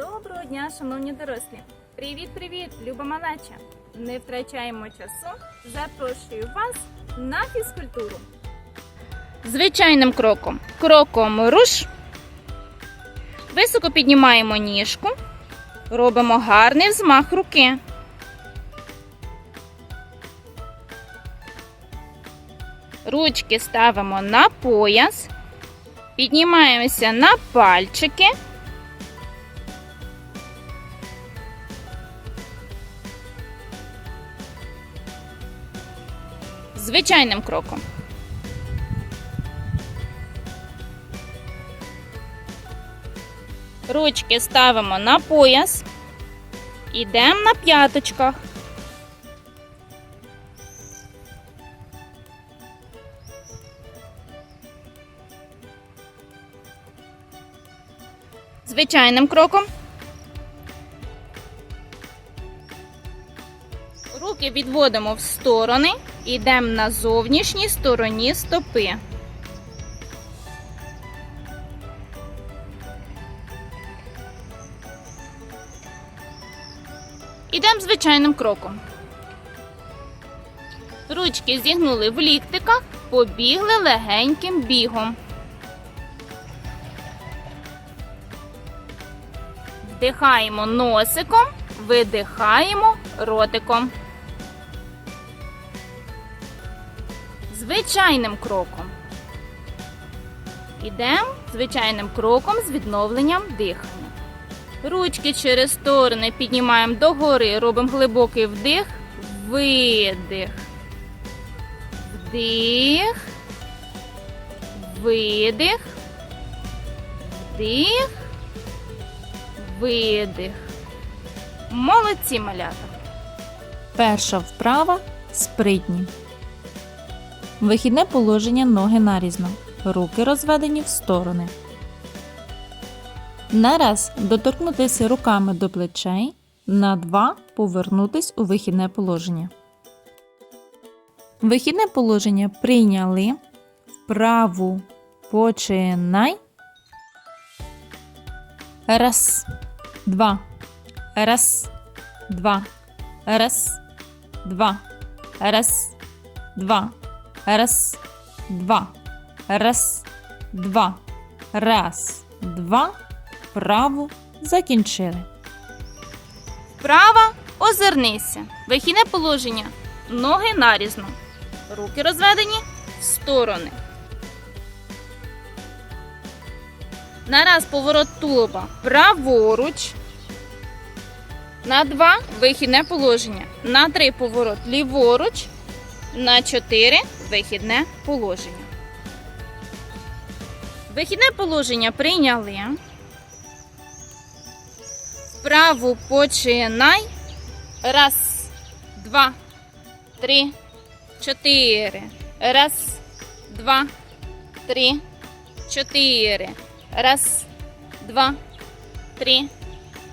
Доброго дня, шановні дорослі! Привіт-привіт, люба малеча! Не втрачаємо часу. Запрошую вас на фізкультуру. Звичайним кроком. Кроком руш. Високо піднімаємо ніжку. Робимо гарний взмах руки. Ручки ставимо на пояс. Піднімаємося на пальчики. Звичайним кроком. Ручки ставимо на пояс. Ідемо на п'яточках. Звичайним кроком. Руки відводимо в сторони, йдемо на зовнішній стороні стопи. Ідемо звичайним кроком. Ручки зігнули в ліктиках, побігли легеньким бігом. Вдихаємо носиком, видихаємо ротиком. Звичайним кроком. Ідемо звичайним кроком з відновленням дихання. Ручки через сторони піднімаємо догори, робимо глибокий вдих, видих. Вдих. Видих. Вдих. Видих. Молодці малята. Перша вправа спритні. Вихідне положення ноги нарізно. Руки розведені в сторони. На раз доторкнутися руками до плечей. На два повернутись у вихідне положення. Вихідне положення прийняли. Вправу починай. Раз, два. Раз, два. Раз, два. Раз, два. Раз, два. Раз, два. Раз, два. Вправу закінчили. Вправа озирнися. Вихідне положення. Ноги нарізно. Руки розведені в сторони. На раз поворот тулуба праворуч. На два вихідне положення. На три поворот ліворуч. На чотири вихідне положення. Вихідне положення прийняли. Вправу починай. Раз, два, три, чотири. Раз, два, три, чотири. Раз, два, три,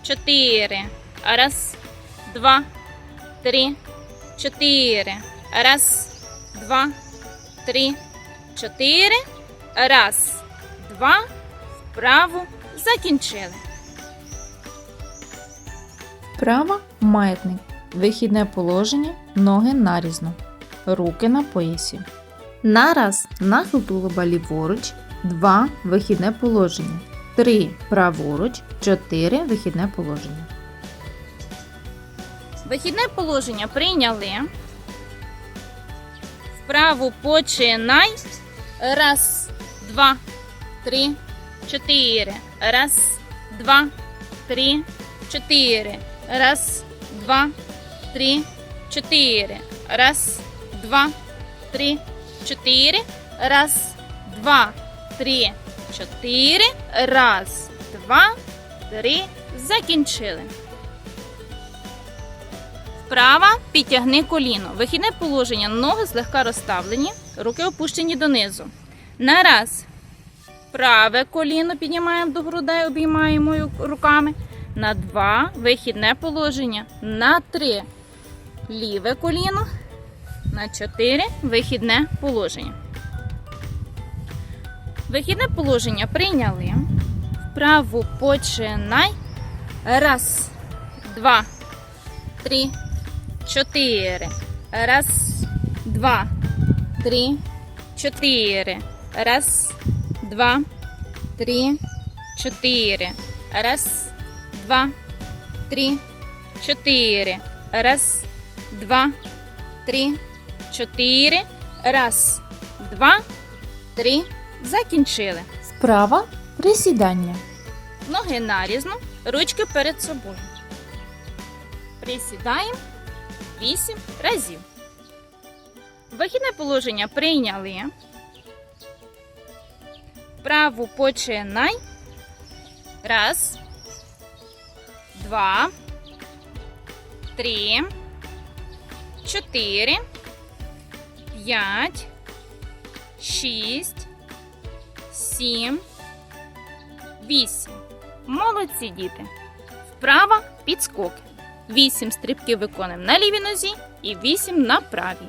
чотири. Раз, два, три, чотири. Раз, два, три, чотири. Раз, два. Вправу закінчили. Вправа маятник. Вихідне положення. Ноги нарізно. Руки на поясі. Нараз нахил тулуба ліворуч. 2. Вихідне положення. 3. Праворуч. 4. Вихідне положення. Вихідне положення прийняли. Вправу починай. Раз, два, три, чотири. Раз, два, три, чотири. Раз, два, три, чотири. Раз, два, три, чотири. Раз, два, три, чотири. Раз, два, три. Закінчили. Вправа підтягни коліно. Вихідне положення. Ноги злегка розставлені, руки опущені донизу. На раз. Праве коліно піднімаємо до грудей, обіймаємо руками. На два. Вихідне положення. На три. Ліве коліно. На чотири. Вихідне положення. Вихідне положення прийняли. Вправу починай. Раз, два, три, чотири. Раз, два, три, чотири. Раз, два, три, чотири. Раз, два, три, чотири. Раз, два, три, чотири. Раз, два, три. Закінчили. Справа присідання. Ноги нарізно, ручки перед собою. Присідаємо 8 разів. Вихідне положення прийняли. Праву починай. Раз. Два. Три. Чотири. П'ять. Шість. Сім. Вісім. Молодці діти. Вправа підскок. 8 стрибків виконуємо на лівій нозі і 8 на правій.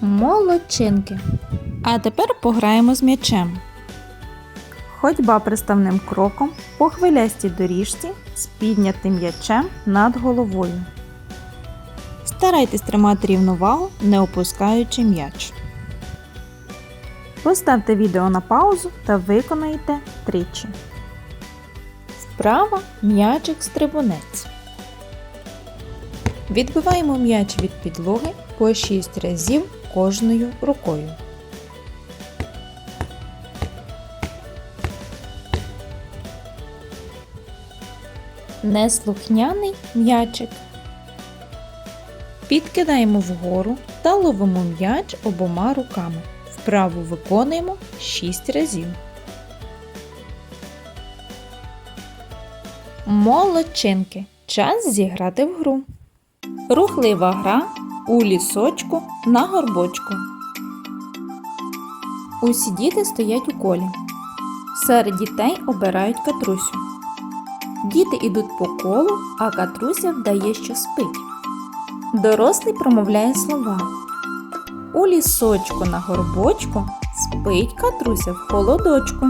Молодчинки. А тепер пограємо з м'ячем. Ходьба приставним кроком по хвилястій доріжці з піднятим м'ячем над головою. Старайтесь тримати рівновагу, не опускаючи м'яч. Поставте відео на паузу та виконайте тричі. Справа м'ячик стрибунець. Відбиваємо м'яч від підлоги по 6 разів кожною рукою. Неслухняний м'ячик. Підкидаємо вгору та ловимо м'яч обома руками. Вправу виконуємо 6 разів. Молодчинки. Час зіграти в гру. Рухлива гра у лісочку на горбочку. Усі діти стоять у колі. Серед дітей обирають катрусю. Діти йдуть по колу, а катруся вдає, що спить. Дорослий промовляє слова. У лісочку на горбочку спить катруся в холодочку.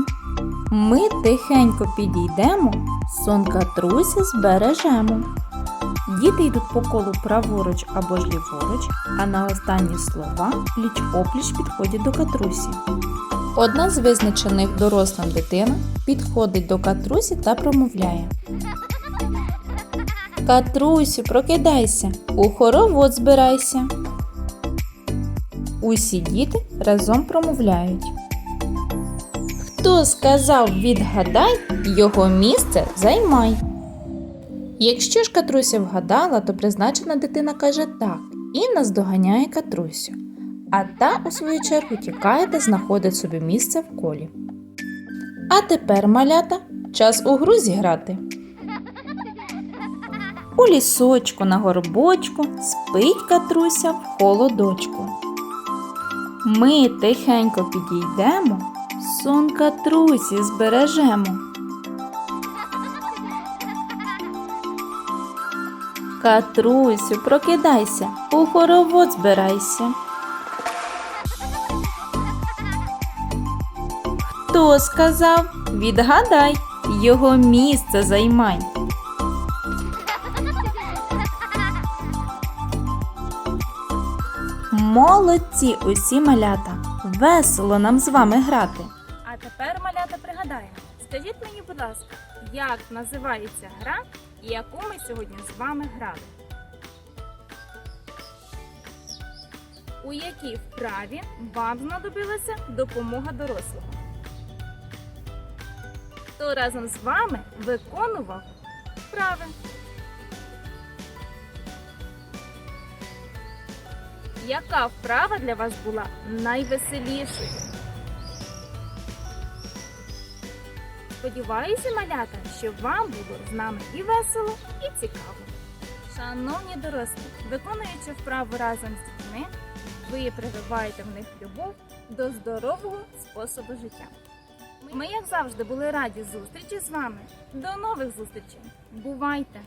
Ми тихенько підійдемо, сон катрусі збережемо. Діти йдуть по колу праворуч або ж ліворуч, а на останні слова пліч опліч підходять до катрусі. Одна з визначених дорослим дитина підходить до катрусі та промовляє. Катрусю, прокидайся, у хоровод збирайся. Усі діти разом промовляють. Хто сказав відгадай, його місце займай. Якщо ж Катруся вгадала, то призначена дитина каже так і наздоганяє Катрусю. А та, у свою чергу, тікає та знаходить собі місце в колі. А тепер, малята, час у гру зіграти. У лісочку на горбочку спить Катруся в холодочку. Ми тихенько підійдемо, сон Катрусі збережемо. Катрусю, прокидайся, у хоровод збирайся. Хто сказав? Відгадай, його місце займай. Молодці усі малята! Весело нам з вами грати. А тепер, малята, пригадаємо. Скажіть мені, будь ласка, як називається гра, і яку ми сьогодні з вами грали? У якій вправі вам знадобилася допомога дорослого? Хто разом з вами виконував вправи? Яка вправа для вас була найвеселішою? Сподіваюся, малята, що вам було з нами і весело, і цікаво. Шановні дорослі, виконуючи вправу разом з дітьми, ви прививаєте в них любов до здорового способу життя. Ми, як завжди, були раді зустрічі з вами. До нових зустрічей! Бувайте!